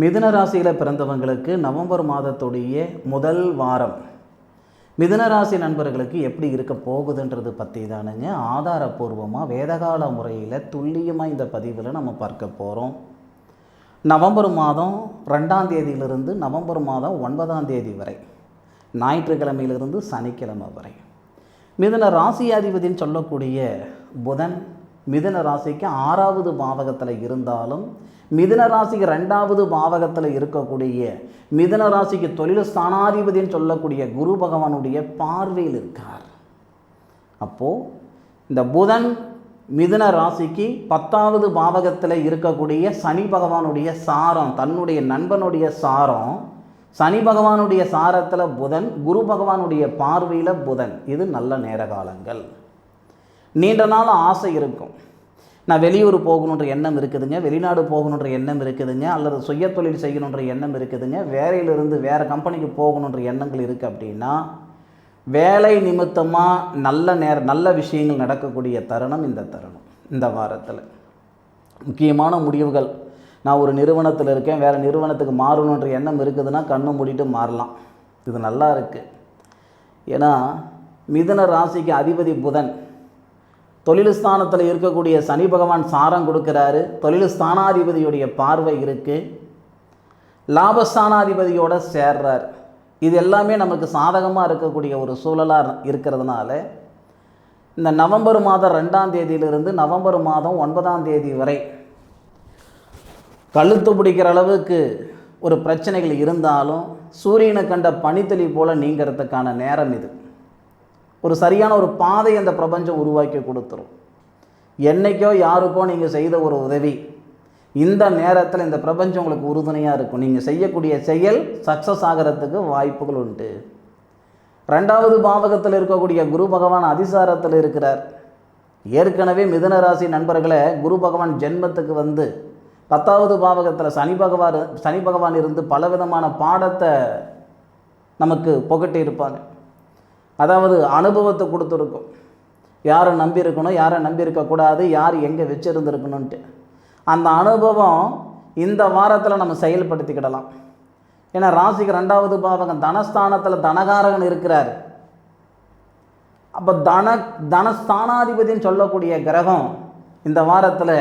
மிதுன ராசியில் பிறந்தவங்களுக்கு நவம்பர் மாதத்துடைய முதல் வாரம். மிதுன ராசி நண்பர்களுக்கு எப்படி இருக்க போகுதுன்றது பற்றி தானுங்க. ஆதாரபூர்வமாக வேதகால முறையில் துல்லியமாக இந்த பதிவில் நம்ம பார்க்க போகிறோம் நவம்பர் மாதம் ரெண்டாம் தேதியிலிருந்து நவம்பர் மாதம் ஒன்பதாம் தேதி வரை. ஞாயிற்றுக்கிழமையிலிருந்து சனிக்கிழமை வரை. மிதுன ராசியாதிபதின்னு சொல்லக்கூடிய புதன் மிதுன ராசிக்கு ஆறாவது பாவகத்தில் இருந்தாலும் மிதுன ராசிக்கு ரெண்டாவது பாவகத்தில் இருக்கக்கூடிய மிதுன ராசிக்கு தொழில் ஸ்தானாதிபதினு சொல்லக்கூடிய குரு பகவானுடைய பார்வையில் இருக்கார். அப்போது இந்த புதன் மிதுன ராசிக்கு பத்தாவது பாவகத்தில் இருக்கக்கூடிய சனி பகவானுடைய சாரம் தன்னுடைய நண்பனுடைய சாரம் சனி பகவானுடைய சாரத்தில் புதன் குரு பகவானுடைய பார்வையில் புதன். இது நல்ல நேர காலங்கள். நீண்ட நாள் ஆசை இருக்கும். நான் வெளியூர் போகணுன்ற எண்ணம் இருக்குதுங்க வெளிநாடு போகணுன்ற எண்ணம் இருக்குதுங்க அல்லது சுய தொழில் செய்யணுன்ற எண்ணம் இருக்குதுங்க வேலையிலிருந்து வேறு கம்பெனிக்கு போகணுன்ற எண்ணங்கள் இருக்குது அப்படின்னா வேலை நிமித்தமாக நல்ல நேர நல்ல விஷயங்கள் நடக்கக்கூடிய தருணம் இந்த தருணம் இந்த வாரத்தில். முக்கியமான முடிவுகள். நான் ஒரு நிறுவனத்தில் இருக்கேன் வேறு நிறுவனத்துக்கு மாறணுன்ற எண்ணம் இருக்குதுன்னா கண்ணை மூடிட்டு மாறலாம். இது நல்லா இருக்குது ஏன்னா மிதுன ராசிக்கு அதிபதி புதன். தொழில் ஸ்தானத்தில் இருக்கக்கூடிய சனி பகவான் சாரம் கொடுக்குறாரு. தொழில் ஸ்தானாதிபதியுடைய பார்வை இருக்குது லாபஸ்தானாதிபதியோட சேர்றார். இது எல்லாமே நமக்கு சாதகமாக இருக்கக்கூடிய ஒரு சூழலாக இருக்கிறதுனால இந்த நவம்பர் மாதம் ரெண்டாம் தேதியிலிருந்து நவம்பர் மாதம் ஒன்பதாம் தேதி வரை கழுத்து பிடிக்கிற அளவுக்கு ஒரு பிரச்சனைகள் இருந்தாலும் சூரியனை கண்ட பனித்தளி போல் நீங்கிறதுக்கான நேரம் இது. ஒரு சரியான ஒரு பாதை அந்த பிரபஞ்சம் உருவாக்கி கொடுத்துரும். என்னைக்கோ யாருக்கோ நீங்கள் செய்த ஒரு உதவி இந்த நேரத்தில் இந்த பிரபஞ்சம் உங்களுக்கு உறுதுணையாக இருக்கும். நீங்கள் செய்யக்கூடிய செயல் சக்ஸஸ் ஆகிறதுக்கு வாய்ப்புகள் உண்டு. ரெண்டாவது பாவகத்தில் இருக்கக்கூடிய குரு பகவான் அதிசாரத்தில் இருக்கிறார். ஏற்கனவே மிதனராசி நண்பர்களை குரு பகவான் ஜென்மத்துக்கு வந்து பத்தாவது பாவகத்தில் சனி பகவான் சனி பகவான் இருந்து பலவிதமான பாடத்தை நமக்கு புகட்டி இருப்பாங்க அதாவது அனுபவத்தை கொடுத்துருக்கும். யாரை நம்பியிருக்கணும் யாரை நம்பியிருக்கக்கூடாது யார் எங்கே வச்சுருந்துருக்கணுன்ட்டு அந்த அனுபவம் இந்த வாரத்தில் நம்ம செயல்படுத்திக்கிடலாம். ஏன்னா ராசிக்கு ரெண்டாவது பாவகம் தனஸ்தானத்தில் தனகாரகன் இருக்கிறார். அப்போ தன தனஸ்தானாதிபதின்னு சொல்லக்கூடிய கிரகம் இந்த வாரத்தில்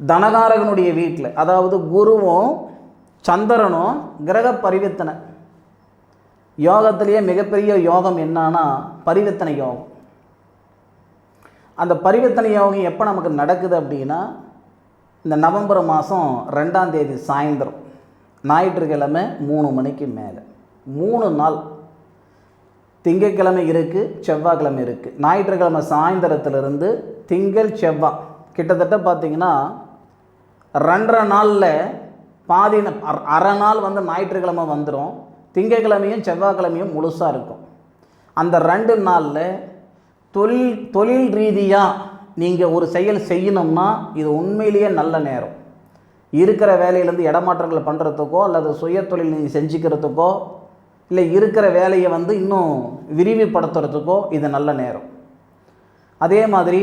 தனகாரகனுடைய வீட்டில் அதாவது குருவும் சந்திரனும் கிரக பரிவர்த்தனை. யோகத்திலேயே மிகப்பெரிய யோகம் என்னன்னா பரிவர்த்தனை யோகம். அந்த பரிவர்த்தனை யோகம் எப்போ நமக்கு நடக்குது அப்படின்னா இந்த நவம்பர் மாதம் ரெண்டாம் தேதி சாயந்தரம் ஞாயிற்றுக்கிழமை மூணு மணிக்கு மேலே. மூணு நாள். திங்கக்கிழமை இருக்குது செவ்வாய்க்கிழமை இருக்குது ஞாயிற்றுக்கிழமை சாயந்தரத்துலேருந்து திங்கள் செவ்வாய். கிட்டத்தட்ட பார்த்திங்கன்னா ரெண்டரை நாளில் பாதி அரை நாள் வந்து ஞாயிற்றுக்கிழமை வந்துடும் திங்கட்கிழமையும் செவ்வாய்க்கிழமையும் முழுசாக இருக்கும். அந்த ரெண்டு நாளில் தொழில் தொழில் ரீதியாக நீங்கள் ஒரு செயல் செய்யணும்னா இது உண்மையிலேயே நல்ல நேரம். இருக்கிற வேலையிலேருந்து இடமாற்றங்களை பண்ணுறதுக்கோ அல்லது சுய தொழில் நீங்கள் செஞ்சுக்கிறதுக்கோ இல்லை இருக்கிற வேலையை வந்து இன்னும் விரிவுபடுத்துறதுக்கோ இது நல்ல நேரம். அதே மாதிரி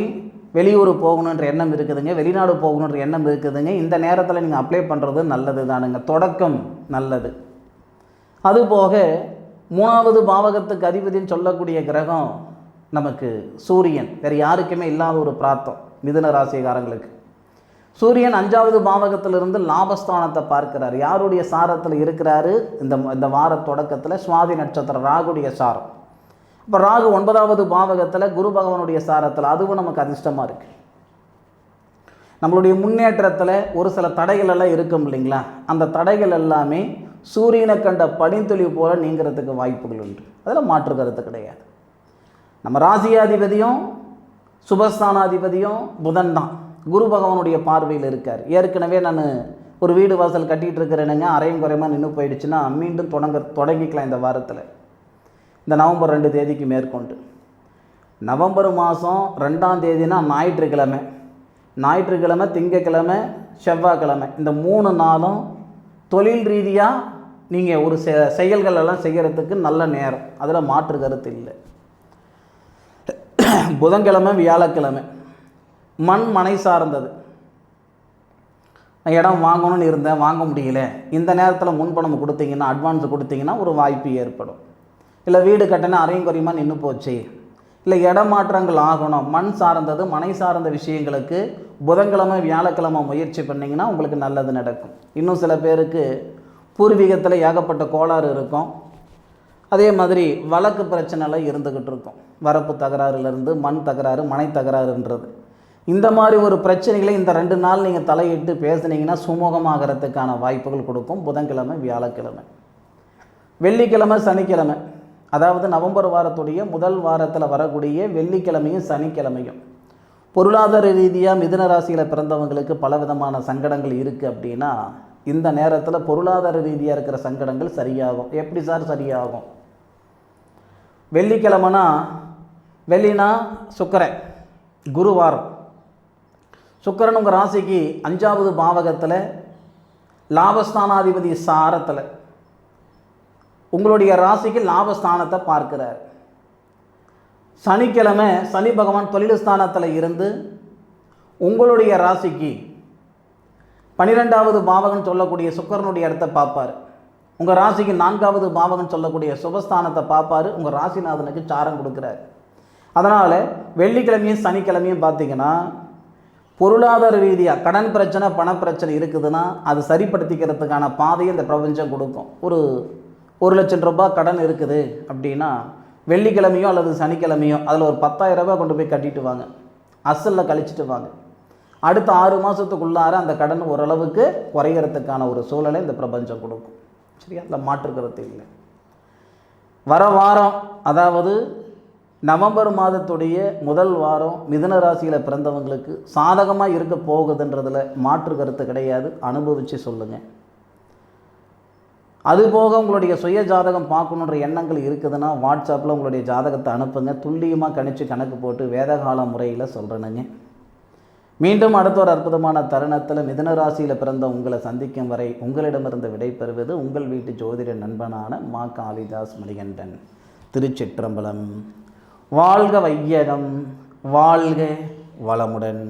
வெளியூர் போகணுன்ற எண்ணம் இருக்குதுங்க வெளிநாடு போகணுன்ற எண்ணம் இருக்குதுங்க. இந்த நேரத்தில் நீங்கள் அப்ளை பண்ணுறது நல்லது தானுங்க தொடக்கம் நல்லது. அதுபோக மூணாவது பாவகத்துக்கு அதிபதின்னு சொல்லக்கூடிய கிரகம் நமக்கு சூரியன். வேறு யாருக்குமே இல்லாத ஒரு பிராத்தம் மிதுன ராசிகாரங்களுக்கு சூரியன் அஞ்சாவது பாவகத்திலிருந்து லாபஸ்தானத்தை பார்க்கிறார். யாருடைய சாரத்தில் இருக்கிறாரு? இந்த இந்த வார தொடக்கத்தில் சுவாதி நட்சத்திரம் ராகுடைய சாரம். இப்போ ராகு ஒன்பதாவது பாவகத்தில் குரு பகவானுடைய சாரத்தில் அதுவும் நமக்கு அதிர்ஷ்டமாக இருக்குது நம்மளுடைய முன்னேற்றத்தில் ஒரு சில தடைகள் எல்லாம் இருக்கும் இல்லைங்களா? அந்த தடைகள் எல்லாமே சூரியனை கண்ட பனித்துளி போல நீங்கிறதுக்கு வாய்ப்புகள் உண்டு. அதில் மாற்று கருத்து கிடையாது. நம்ம ராசியாதிபதியும் சுபஸ்தானாதிபதியும் புதன் தான். குரு பகவானுடைய பார்வையில் இருக்கார். ஏற்கனவே நான் ஒரு வீடு வாசல் கட்டிகிட்டு இருக்கிறேனுங்க. அரையும் குறையமாக நின்று போயிடுச்சுன்னா மீண்டும் தொடங்க தொடங்கிக்கலாம் இந்த வாரத்தில். இந்த நவம்பர் ரெண்டு தேதிக்கு மேற்கொண்டு. நவம்பர் மாதம் ரெண்டாம் தேதினா ஞாயிற்றுக்கிழமை. ஞாயிற்றுக்கிழமை திங்கக்கிழமை செவ்வாய்க்கிழமை. இந்த மூணு நாளும் தொழில் ரீதியாக நீங்கள் ஒரு செ செயல்கள் எல்லாம் செய்கிறதுக்கு நல்ல நேரம். அதில் மாற்று கருத்து இல்லை. புதன்கிழமை வியாழக்கிழமை. மண் மனை சார்ந்தது. நான் இடம் வாங்கணும்னு இருந்தேன் வாங்க முடியல. இந்த நேரத்தில் முன்பணம் கொடுத்தீங்கன்னா அட்வான்ஸ் கொடுத்தீங்கன்னா ஒரு வாய்ப்பு ஏற்படும். இல்லை வீடு கட்டினா அரையும் குறையுமா நின்று போச்சு. இல்லை இடமாற்றங்கள் ஆகணும். மண் சார்ந்தது மனை சார்ந்த விஷயங்களுக்கு புதன்கிழமை வியாழக்கிழமை முயற்சி பண்ணிங்கன்னா உங்களுக்கு நல்லது நடக்கும். இன்னும் சில பேருக்கு பூர்வீகத்தில் ஏகப்பட்ட கோளாறு இருக்கும். அதே மாதிரி வழக்கு பிரச்சனைலாம் இருந்துக்கிட்டு இருக்கும். வரப்பு தகராறுலேருந்து மண் தகராறு மனை தகராறுன்றது. இந்த மாதிரி ஒரு பிரச்சனைகளை இந்த ரெண்டு நாள் நீங்கள் தலையிட்டு பேசுனீங்கன்னா சுமூகமாகறதுக்கான வாய்ப்புகள் கொடுக்கும். புதன்கிழமை வியாழக்கிழமை. வெள்ளிக்கிழமை சனிக்கிழமை. அதாவது நவம்பர் வாரத்துடைய முதல் வாரத்தில் வரக்கூடிய வெள்ளிக்கிழமையும் சனிக்கிழமையும். பொருளாதார ரீதியாக மிதன ராசியில் பிறந்தவங்களுக்கு பலவிதமான சங்கடங்கள் இருக்குது அப்படின்னா இந்த நேரத்தில் பொருளாதார ரீதியாக இருக்கிற சங்கடங்கள் சரியாகும். எப்படி சார் சரியாகும்? வெள்ளிக்கிழமைனா வெள்ளினா சுக்கரன் குருவாரம் சுக்கரன் உங்கள் ராசிக்கு அஞ்சாவது பாவகத்தில் லாபஸ்தானாதிபதி சாரத்தில். உங்களுடைய ராசிக்கு லாபஸ்தானத்தை பார்க்கிறார். சனிக்கிழமை சனி பகவான் தொழில் ஸ்தானத்தில் இருந்து உங்களுடைய ராசிக்கு பன்னிரெண்டாவது பாவகன் சொல்லக்கூடிய சுக்கரனுடைய இடத்தை பார்ப்பார். உங்கள் ராசிக்கு நான்காவது பாவகன் சொல்லக்கூடிய சுபஸ்தானத்தை பார்ப்பார். உங்கள் ராசிநாதனுக்கு சாரம் கொடுக்குறாரு. அதனால் வெள்ளிக்கிழமையும் சனிக்கிழமையும் பார்த்தீங்கன்னா பொருளாதார ரீதியாக கடன் பிரச்சனை பணப்பிரச்சனை இருக்குதுன்னா அது சரிப்படுத்திக்கிறதுக்கான பாதையை இந்த பிரபஞ்சம் கொடுக்கும். ஒரு ஒரு லட்சம் ரூபாய் கடன் இருக்குது அப்படின்னா வெள்ளிக்கிழமையோ அல்லது சனிக்கிழமையோ அதில் ஒரு பத்தாயிரம் ரூபாய் கொண்டு போய் கட்டிட்டு வாங்க. அசலில் கழிச்சிட்டு வாங்க. அடுத்த ஆறு மாதத்துக்குள்ளார அந்த கடன் ஓரளவுக்கு குறையறதுக்கான ஒரு சூழலை இந்த பிரபஞ்சம் கொடுக்கும். சரியா? அதில் மாற்றுக்கிறது இல்லை. வர வாரம் அதாவது நவம்பர் மாதத்துடைய முதல் வாரம் மிதுன ராசியில் பிறந்தவங்களுக்கு சாதகமாக இருக்க போகுதுன்றதில் மாற்று கருத்து கிடையாது. அனுபவித்து சொல்லுங்கள் அதுபோக உங்களுடைய சுய ஜாதகம் பார்க்கணுன்ற எண்ணங்கள் இருக்குதுன்னா வாட்ஸ்அப்பில் உங்களுடைய ஜாதகத்தை அனுப்புங்க. துல்லியமாக கணிச்சு கணக்கு போட்டு வேதகால முறையில் சொல்கிறேனுங்க மீண்டும் அடுத்த ஒரு அற்புதமான தருணத்தில் மிதன ராசியில் பிறந்த உங்களை சந்திக்கும் வரை உங்களிடமிருந்து விடைபெறுவது உங்கள் வீட்டு ஜோதிட நண்பனான மா காளிதாஸ் மணிகண்டன் திருச்சிற்றம்பலம். வாழ்க வையகம் வாழ்க வளமுடன்.